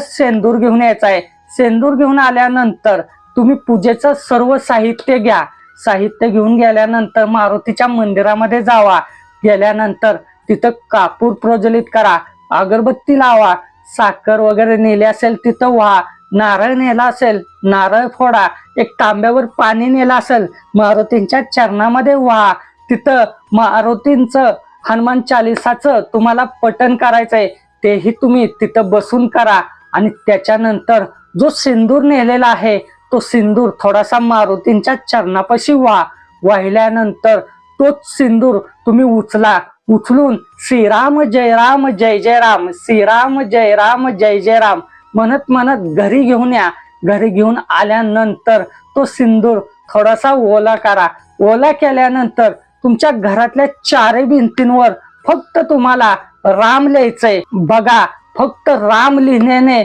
सेंदूर घेऊन यायचा आहे. सेंदूर घेऊन आल्यानंतर तुम्ही पूजेचं सर्व साहित्य घ्या. साहित्य घेऊन गेल्यानंतर मारुतीच्या मंदिरामध्ये जावा. गेल्यानंतर तिथं कापूर प्रज्वलित करा. अगरबत्ती लावा. साखर वगैरे नेली असेल तिथं व्हा. नारळ नेला असेल नारळ फोडा. एक तांब्यावर पाणी नेलं असेल मारुतींच्या चरणामध्ये व्हा. तिथं मारुतींचं हनुमान चालिसाचं तुम्हाला पठण करायचंय. तेही तुम्ही तिथं बसून करा. आणि त्याच्यानंतर जो सिंदूर नेलेला आहे तो सिंदूर थोडासा मारुतींच्या चरणापाशी व्हा वाहिल्यानंतर तोच सिंदूर तुम्ही उचला उचलून श्रीराम जय राम जय जय राम श्रीराम जय राम जय जय राम म्हणत म्हणत घरी घेऊन या. घरी घेऊन आल्यानंतर तो सिंदूर थोडासा ओला करा. ओला केल्यानंतर तुमच्या घरातल्या चारही भिंतींवर फक्त तुम्हाला राम लिहायचंय. बघा फक्त राम लिहिण्याने